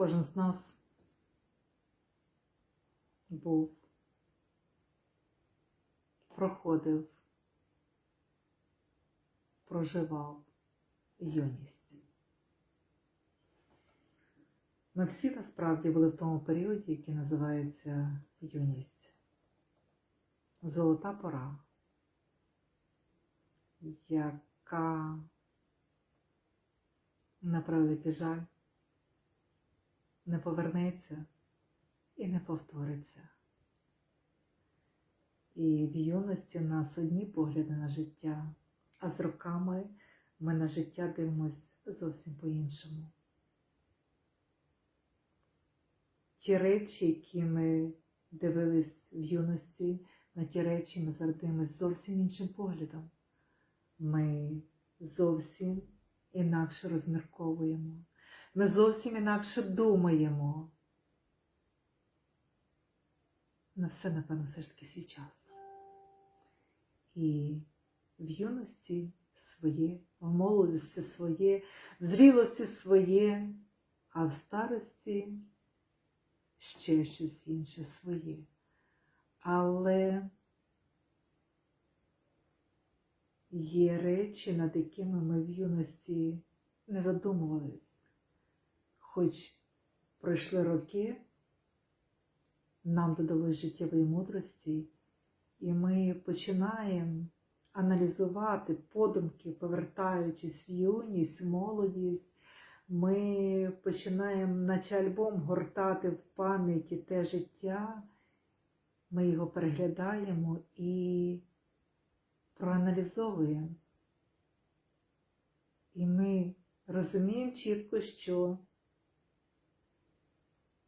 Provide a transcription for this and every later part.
кожен з нас був, проходив, проживав юність. Ми всі насправді були в тому періоді, який називається юність. Золота пора, яка, на превеликий жаль, не повернеться і не повториться. І в юності в нас одні погляди на життя, а з роками ми на життя дивимось зовсім по-іншому. Ті речі, які ми дивились в юності, на ті речі ми зараз дивимося зовсім іншим поглядом. Ми зовсім інакше розмірковуємо. Ми зовсім інакше думаємо. На все, напевно, все ж таки свій час. І в юності своє, в молодості своє, в зрілості своє, а в старості ще щось інше своє. Але є речі, над якими ми в юності не задумувались. Хоч пройшли роки, нам додалось життєвої мудрості, і ми починаємо аналізувати подумки, повертаючись в юність, молодість, ми починаємо, наче альбом, гортати в пам'яті те життя, ми його переглядаємо і проаналізовуємо. І ми розуміємо чітко, що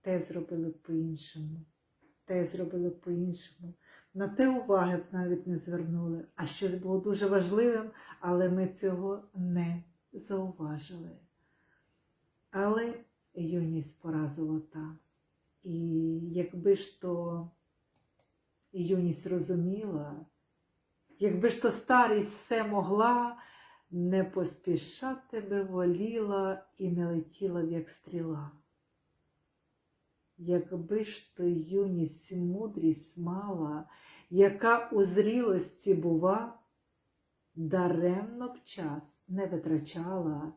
те зробили по-іншому, те зробили по-іншому. На те уваги б навіть не звернули, а щось було дуже важливим, але ми цього не зауважили. Але юність пора золота. І якби ж то юність розуміла, якби ж то старість все могла, не поспішати би воліла і не летіла б, як стріла. Якби ж то юність мудрість мала, яка у зрілості бува, даремно б час не витрачала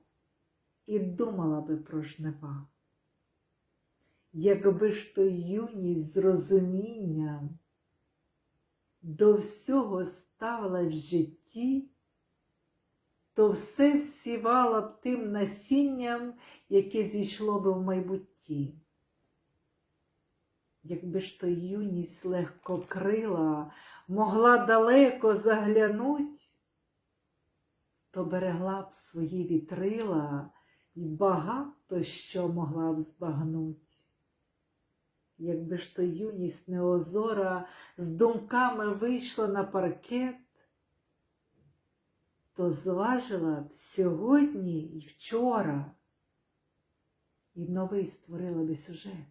і думала би про жнива. Якби ж то юність з розумінням до всього ставила в житті, то все всівала б тим насінням, яке зійшло би в майбутті. Якби ж то юність легко крила, могла далеко заглянуть, то берегла б свої вітрила і багато що могла б збагнуть. Якби ж то юність неозора з думками вийшла на паркет, то зважила б сьогодні і вчора і новий створила би сюжет.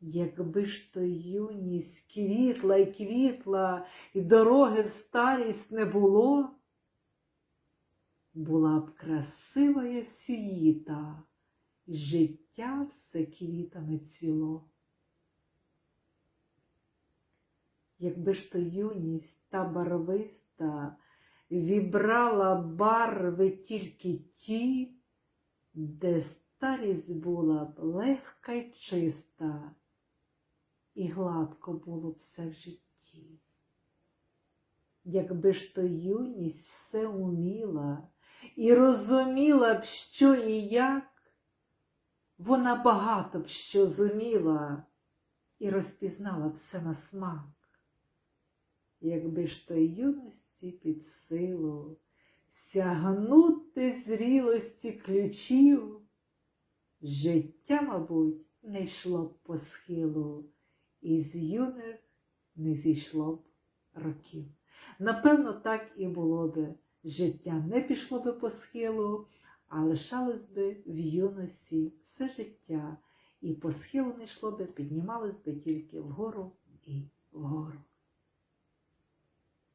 Якби ж то юність квітла й квітла, і дороги в старість не було, була б красивая сюїта, і життя все квітами цвіло. Якби ж то юність та барвиста вібрала барви тільки ті, де старість була б легка й чиста, і гладко було б все в житті. Якби ж то юність все уміла і розуміла б, що і як, вона багато б що зуміла і розпізнала б все на смак. Якби ж то юності під силу сягнути зрілості ключів, життя, мабуть, не йшло б по схилу, і з юних не зійшло б років. Напевно, так і було би. Життя не пішло би по схилу, а лишалось би в юності все життя, і по схилу не йшло би, піднімалось би тільки вгору і вгору.